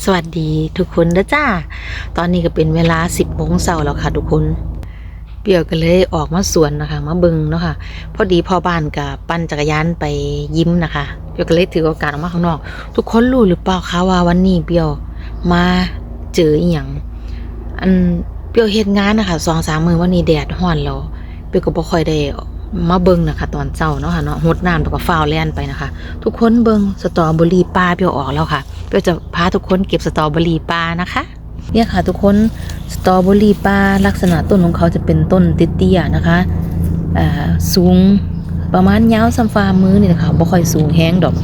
สวัสดีทุกคนนะจ้า ตอนนี้ก็เป็นเวลา10โมงเช้าแล้วค่ะทุกคน เปียวก็เลยออกมาสวนนะคะ มาบิงเนาะค่ะ พอดีพ่อบ้านกับปั่นจักรยานไปยิ้มนะคะ เปียวก็เลยถือโอกาสออกมาข้างนอก ทุกคนรู้หรือเปล่าคะว่าวันนี้เปียวมาเจออีหยังอันเปียวเฮ็ดงานนะคะสองสามมือวันนี้แดดร้อนแล้ว เปียวก็บ่ค่อยได้ มาเบิงนะคะตอนเช้าเนาะค่ะเนาะหดน้ำแล้วก็ฟ้าวแลนไปนะคะ ทุกคนเบิงสตรอเบอรี่ป่าเปียวออกแล้วค่ะเปียวจะพาทุกคนเก็บสตรอเบอรี่ป่านะคะเนี่ยค่ะทุกคนสตรอเบอรี่ป่าลักษณะต้นของเขาจะเป็นต้นเตี้ยๆนะคะเออสูงประมาณยาวสัมฟามือนี่นะคะบ่ค่อยสูงแห้งดอก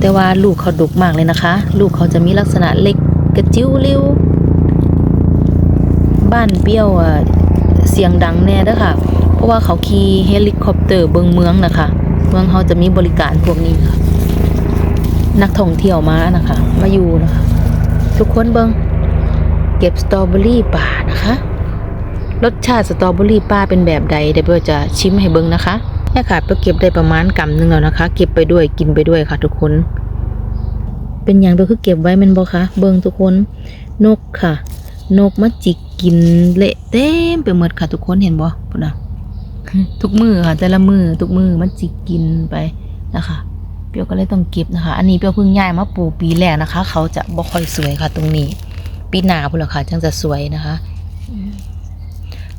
แต่ว่าลูกเขาดกมากเลยนะคะ ลูกเขาจะมีลักษณะเล็กกระจิ้วเร็วบ้านเปี้ยวเสียงดังแน่เด้อค่ะ ราะว่าเขาขี่เฮลิคอปเตอร์เบิงเมืองนะคะ เมืองเขาจะมีบริการพวกนี้ค่ะ นักท่องเที่ยวมานะคะ มาอยู่นะคะ ทุกคนเบิงเก็บสตรอเบอรี่ป่านะคะ รสชาติสตรอเบอรี่ป่าเป็นแบบใดเดี๋ยวเบลจะชิมให้เบิงนะคะเนี่ยค่ะเบลเก็บได้ประมาณกำหนึ่งแล้วนะคะ เก็บไปด้วยกินไปด้วยค่ะ ทุกคน เป็นอย่างเบลคือเก็บไว้มันบ่คะเบิงทุกคนนกค่ะ นกมาจิกกินเละเต็มไปหมดค่ะทุกคนเห็นบ่พุ่นน่ะ ทุกมือค่ะ แต่ละมือทุกมือมันจิกกินไปนะคะ เปียวก็เลยต้องเก็บนะคะ อันนี้เปียวเพิ่งย้ายมาปลูกปีแรกนะคะ เขาจะบ่ค่อยสวยค่ะ ตรงนี้ ปีหน้าพุ่นละค่ะจังจะสวยนะคะ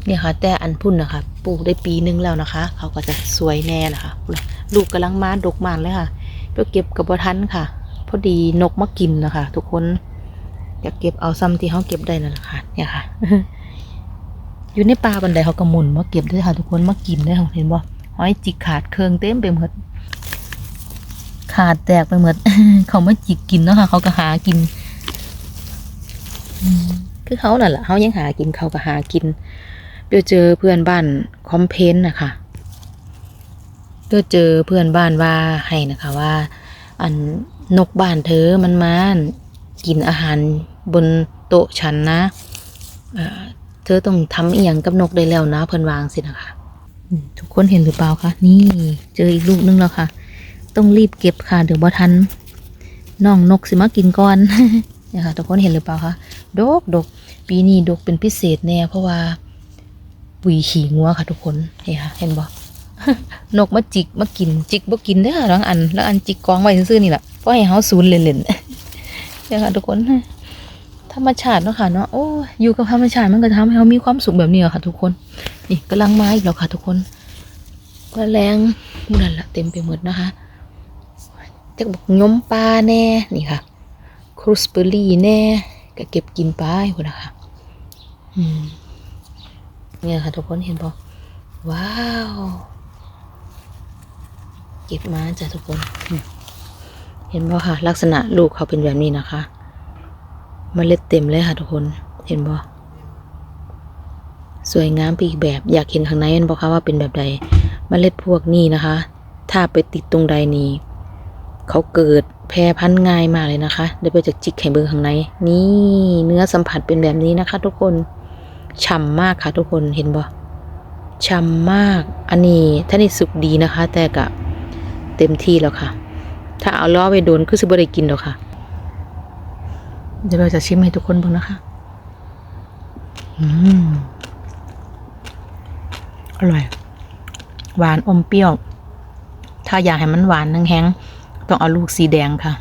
เนี่ยค่ะ แต่อันพุ่นนะคะ ปลูกได้ปีนึงแล้วนะคะ เขาก็จะสวยแน่นะคะลูกกำลังมาดกมากเลยค่ะเปียวเก็บกับบ่ทันค่ะ พอดีนกมากินนะคะ ทุกคนอยากเก็บเอาซ้ำที่เขาเก็บได้นั่นแหละค่ะ เนี่ยค่ะ อยู่ในป่าบันไดเขากระมุนมาเก็บด้วยค่ะทุกคนมากินด้วยค่ะเห็นบ่หอยจิกขาดเครื่องเต็มไปหมดขาดแตกไปหมดเขามาจิกกินเนาะค่ะเขาก็หากินคือเขานั่นแหละเขายังหากินเขาก็หากินเดี๋ยวเจอเพื่อนบ้านคอมเพนต์นะคะเดี๋ยวเจอเพื่อนบ้านว่าให้นะคะว่า อันนกบ้านเธอมันมากินอาหารบนโต๊ะฉันนะอ่า เธอต้องทำอีหยังกับนกได้แล้วนะ เพิ่นวางสินะคะทุกคนเห็นหรือเปล่าคะนี่เจออีกลูกนึงแล้วค่ะ ต้องรีบเก็บค่ะ เดี๋ยวบ่ทันน้องนกสิมากินก่อนเนี่ยค่ะทุกคนเห็นหรือเปล่าคะดกดกปีนี้ดกเป็นพิเศษแน่เพราะว่าปุ๋ยขี่งัวค่ะ ทุกคนเห็นค่ะเห็นบ่นกมาจิกมากิน จิกบ่กินเด้อค่ะบางอัน แล้วอันจิกกองไว้ซื่อๆนี่แหละเพราะให้เฮาศูนย์เล่นๆเนี่ยค่ะทุกคน ธรรมชาติเนาะค่ะเนาะโอ้ยอยู่กับธรรมชาติมันก็ทำให้เรามีความสุขแบบนี้อค่ะทุกคน นี่กำลังมาอีกแล้วค่ะทุกคนแมลงมูนั่นละเต็มไปหมดนะคะจะบอกยมปลาแน่นี่ค่ะ ครูสเบอรี่แน่ก็เก็บกินไปคนนะคะอืมเนี่ยค่ะทุกคนเห็นปะว้าว เก็บมาจ้ะทุกคน เห็นปะค่ะ ลักษณะลูกเขาเป็นแบบนี้นะคะ มเมล็ดเต็มเลยค่ะทุกคนเห็นปะสวยงามไปอีกแบบอยากเห็นข้างในเห็นปะคะว่าเป็นแบบใดเมล็ดพวกนี้นะคะ ถ้าไปติดตรงใดนี้เขาเกิดแพร่พันธุ์ง่ายมากเลยนะคะเดี๋ยวไปจากจิกไข่เบิงข้างในนี่เนื้อสัมผัสเป็นแบบนี้นะคะ ทุกคนฉ่ำมากค่ะ ทุกคนเห็นบ่ฉ่ำมากอันนี้ถ้านี่สุกดีนะคะ แต่กะเต็มที่แล้วค่ะ ถ้าเอาล้อไปโดนคือสิบ่ได้กินหรอกค่ะ เดี๋ยวเราจะชิมให้ทุกคนเบิ่งนะคะ อืม อร่อย หวานอมเปรี้ยว ถ้าอยากให้มันหวานแห้งๆต้องเอาลูกสีแดงค่ะ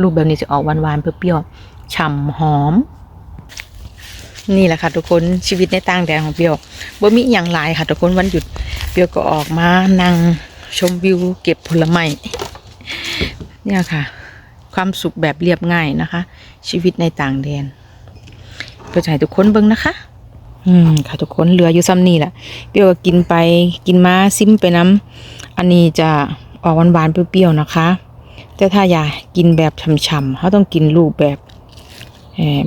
ลูกแบบนี้จะออกหวานๆเปรี้ยวๆฉ่ำหอม นี่แหละค่ะ ทุกคนชีวิตในต่างแดนของเปรี้ยวบ่มีอย่างหลายค่ะ ทุกคนวันหยุดเปรี้ยวก็ออกมานั่งชมวิวเก็บผลไม้เนี่ยค่ะ ความสุขแบบเรียบง่ายนะคะ ชีวิตในต่างแดนเพื่อให้ทุกคนเบิ่งนะคะ อืมค่ะทุกคนเหลืออยู่ซ้ำนี่แหละเปรี้ยวก็กินไปกินมาซิมไปน้ำอันนี้จะออกหวานๆเปรี้ยวๆนะคะ แต่ถ้าอยากกินแบบฉ่ำๆเขาต้องกินลูกแบบ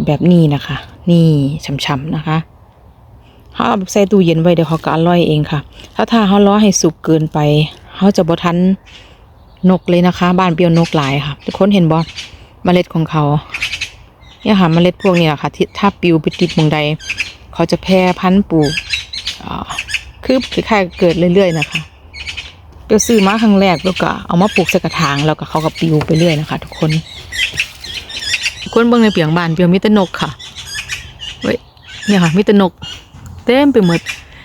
แบบนี้นะคะ นี่ฉ่ำๆนะคะเขาเอาใส่ตู้เย็นไว้เดี๋ยวเขาก็อร่อยเองค่ะ ถ้าถ้าเขาล้อให้สุกเกินไปเขาจะบ่ทันนกเลยนะคะ บ้านเปรี้ยวนกหลายค่ะ ทุกคนเห็นบ่เมล็ดของเขา เนี่ยค่ะเมล็ดพวกนี้แหละค่ะที่ถ้าปิวไปติดมองใด เขาจะแพร่พันธุ์ปลูกอ่าคือคล้ายๆเกิดเรื่อย ๆ นะคะเดี๋ยวซื้อมาครั้งแรกแล้วก็เอามาปลูกใส่กระถางแล้วก็เขาก็ปิวไปเรื่อยนะคะ ทุกคนทุกคนเบิ่งในเปียงบานเปียงมีแต่นกค่ะเว้ยเนี่ยค่ะมีแต่นก เต็มไปหมด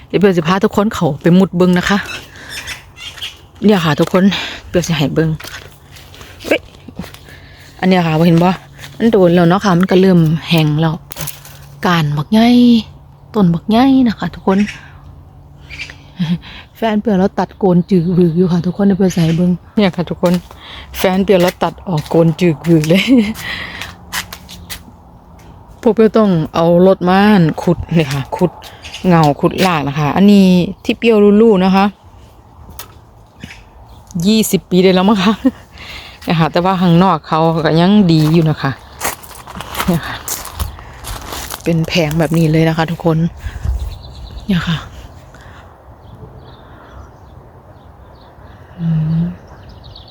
เดี๋ยวเปียวสิพาทุกคนเขาไปมุดเบิ่งนะคะ เนี่ยค่ะ ทุกคนเปียวสิให้เบิ่งเว้ยอันเนี้ยค่ะเห็นบ่ มันโดนแล้วเนาะค่ะ มันก็เริ่มแห้งแล้วการบักใหญ่ต้นบักใหญ่นะคะ ทุกคน แฟนเปียวเราตัดโกนจืดวืออยู่ค่ะ ทุกคนเดี๋ยวเปียวใส่เบิ่งเนี่ยค่ะ ทุกคน แฟนเปียวเราตัดออกโกนจืดวือเลยพวกเปียวต้องเอารถม่านขุดเนี่ยค่ะ ขุดเงาขุดลากนะคะ อันนี้ที่เปียวรู้ๆนะคะยี่สิบปีได้แล้วมั้งคะนี่ยค่ะแต่ว่าข้างนอกเขาก็ยังดีอยู่นะคะ เนี่ยค่ะ เป็นแผงแบบนี้เลยนะคะ ทุกคน เนี่ยค่ะ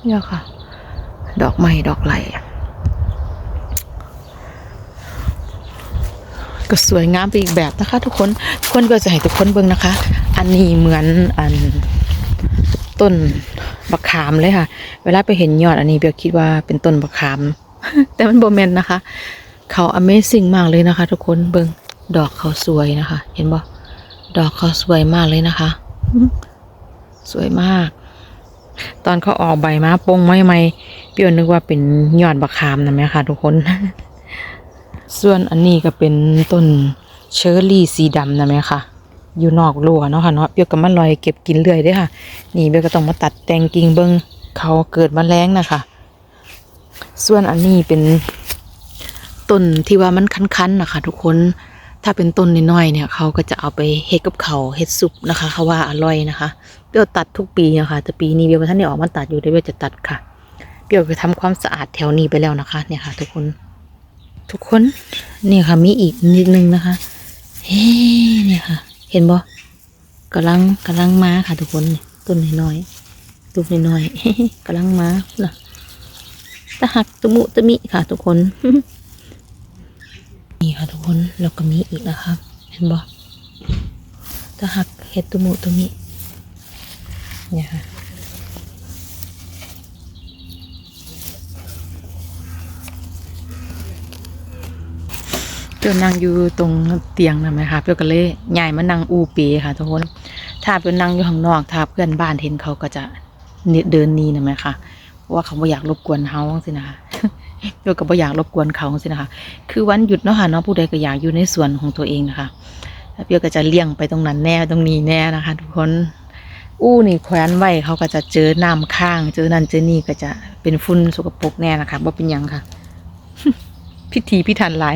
เนี่ยค่ะ ดอกไม้ดอกไหลก็สวยงามไปอีกแบบนะคะ ทุกคนทุกคนก็จะให้ทุกคนเบิ่งนะคะ อันนี้เหมือนอันต้นบักขามเลยค่ะ เวลาไปเห็นยอดอันนี้เบียคิดว่าเป็นต้นบักขาม แต่มันโบแมนนะคะ เขา Amazing มากเลยนะคะ ทุกคนเบิงดอกเขาสวยนะคะ เห็นบ่ดอกเขาสวยมากเลยนะคะ สวยมาก ตอนเขาออกใบมาปงไม่ไม่เปียวนึกว่าเป็นยอดบักขามนะแม่ค่ะ ทุกคน ส่วนอันนี้ก็เป็นต้นเชอร์รี่สีดำนะแม่ค่ะอยู่นอกรั้วเนาะค่ะเนาะเปียวก็มาลอยเก็บกินเรื่อยเด้ค่ะ นี่เปียวก็ต้องมาตัดแต่งกิ่งเบิงเขาเกิดมาแรงนะคะ ส่วนอันนี้เป็น ต้นที่ว่ามันคันๆนะคะทุกคนถ้าเป็นต้นน้อยๆเนี่ยเขาก็จะเอาไปเฮ็ดกับเขาเฮ็ดซุปนะคะเขาว่าอร่อยนะคะ เปียวตัดทุกปีนะคะแต่ปีนี้เปียวบ่ท่านได้ออกมาตัดอยู่เดี๋ยวเปียวจะตัดค่ะ เปียวไปทำความสะอาดแถวนี้ไปแล้วนะคะ เนี่ยค่ะ ทุกคน ทุกคนเนี่ยค่ะมีอีกนิดนึงนะคะเฮ้เนี่ยค่ะ เห็นบ่กำลังกำลังมาค่ะ ทุกคนต้นน้อยๆลูกน้อยๆกำลังมาล่ะตะหักตะมุตะมิค่ะ ทุกคน นี่ค่ะทุกคนแล้วก็มีอีกนะคะเห็นบ่ตะหักเห็ดตะมุตะมิเนี่ยค่ะเปียวนั่งอยู่ตรงเตียงนะไหมคะเปียวก็เลยใหญ่มานั่งอูเปค่ะทุกคนถ้าเปียวนั่งอยู่ข้างนอกถ้าเพื่อนบ้านเห็นเขาก็จะเดินหนีนะไหมคะเพราะว่าเขาไม่อยากรบกวนเฮาสินะคะ เปียวก็ไม่อยากรบกวนเขาสินะคะ คือวันหยุดเนาะค่ะเนาะผู้ใดก็อยากอยู่ในส่วนของตัวเองนะคะแล้วเปียก็จะเลี่ยงไปตรงนั้นแน่ตรงนี้แน่นะคะ ทุกคนอู้นี่แขวนไว้เขาก็จะเจอน้ำข้าง เจอนั่นเจอนี่ก็จะเป็นฝุ่นสกปรกแน่นะคะว่าเป็นยังค่ะ พิธีพิถันหลาย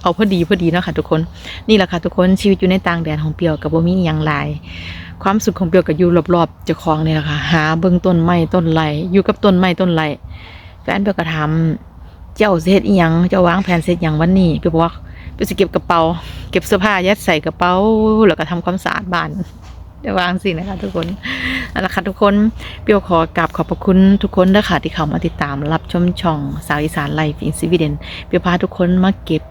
เอาพอดีพอดีเนาะค่ะทุกคนนี่แหละค่ะทุกคนชีวิตอยู่ในต่างแดนของเปียวกับบ่มีอย่างหลายความสุขของเปียวกับอยู่รอบๆเจ้าของเนี่ยแหละค่ะหาเบิ่งต้นไม้ต้นไหลอยู่กับต้นไม้ต้นไหล แฟนเปียวก็ถามเจ้าสิเฮ็ดอีหยังเจ้าวางแผนเสร็จยังวันนี้เปียบอกว่าเปียวสิเก็บกระเป๋า เก็บเสื้อผ้ายัดใส่กระเป๋าแล้วก็ทำความสะอาดบ้านวางสินะคะทุกคนนั่นแหละค่ะทุกคนเปียวขอกราบขอบพระคุณทุกคนด้วยค่ะที่เข้ามาติดตามรับชมช่องสาวอีสานไลฟ์อินซิวิเดนเปียวพาทุกคนมาเก็บ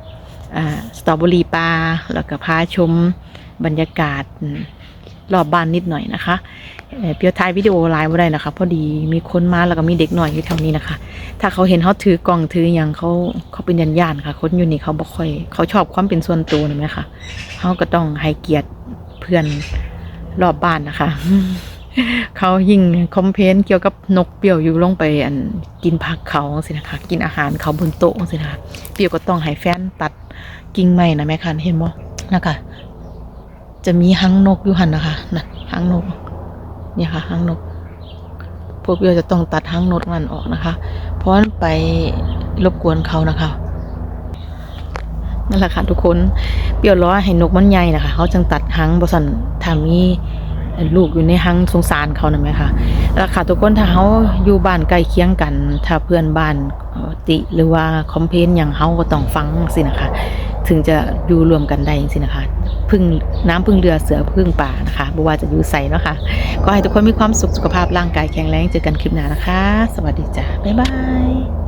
อ่าสตรอเบอรี่ปลาแล้วก็พาชมบรรยากาศ รอบบ้านนิดหน่อยนะคะเปียวถ่ายวิดีโอไลฟ์ไว้ได้นะคะพอดีมีคนมาแล้วก็มีเด็กหน่อยอยู่แถวนี้นะคะ ถ้าเขาเห็นเขาถือกล่องถืออย่างเขาเขาเป็นยันยานค่ะ คนอยู่นี่เขาบ่ค่อย เขาชอบความเป็นส่วนตัวนะไหมคะเขาก็ต้องให้เกียรติเพื่อนรอบบ้านนะคะ เขายิ่งคอมเพนเกี่ยวกับนกเปียวอยู่ลงไปอันกินผักเขาสินะคะ กินอาหารเขาบนโต๊ะสินะคะเปียวก็ต้องให้แฟนตัดกิ่งไม้นะแม่คันเห็นบ่นะคะ จะมีหังนกอยู่หันนะคะนะหังนก เนี่ยค่ะหังนก พวกเปียวจะต้องตัดหังนกมันออกนะคะ เพราะมันไปรบกวนเขานะคะนั่นแหละค่ะทุกคนเปียวล้อให้นกมันใหญ่นะคะเขาจึงตัดหังบสันถามีลูกอยู่ในหังสงสารเขานะไหมคะแล้วค่ะทุกคนถ้าเขาอยู่บ้านใกล้เคียงกัน ถ้าเพื่อนบ้าน ติหรือว่าคอมเพนอย่างเขาก็ต้องฟังสินะคะถึงจะอยู่รวมกันได้สินะคะพึ่งน้ำพึ่งเรือเสือพึ่งป่านะคะบ่ว่าจะอยู่ใส่เนาะค่ะก็ให้ทุกคนมีความสุขสุขภาพร่างกายแข็งแรงเจอกันคลิปหน้านะคะ สวัสดีจ้ะบ๊ายบาย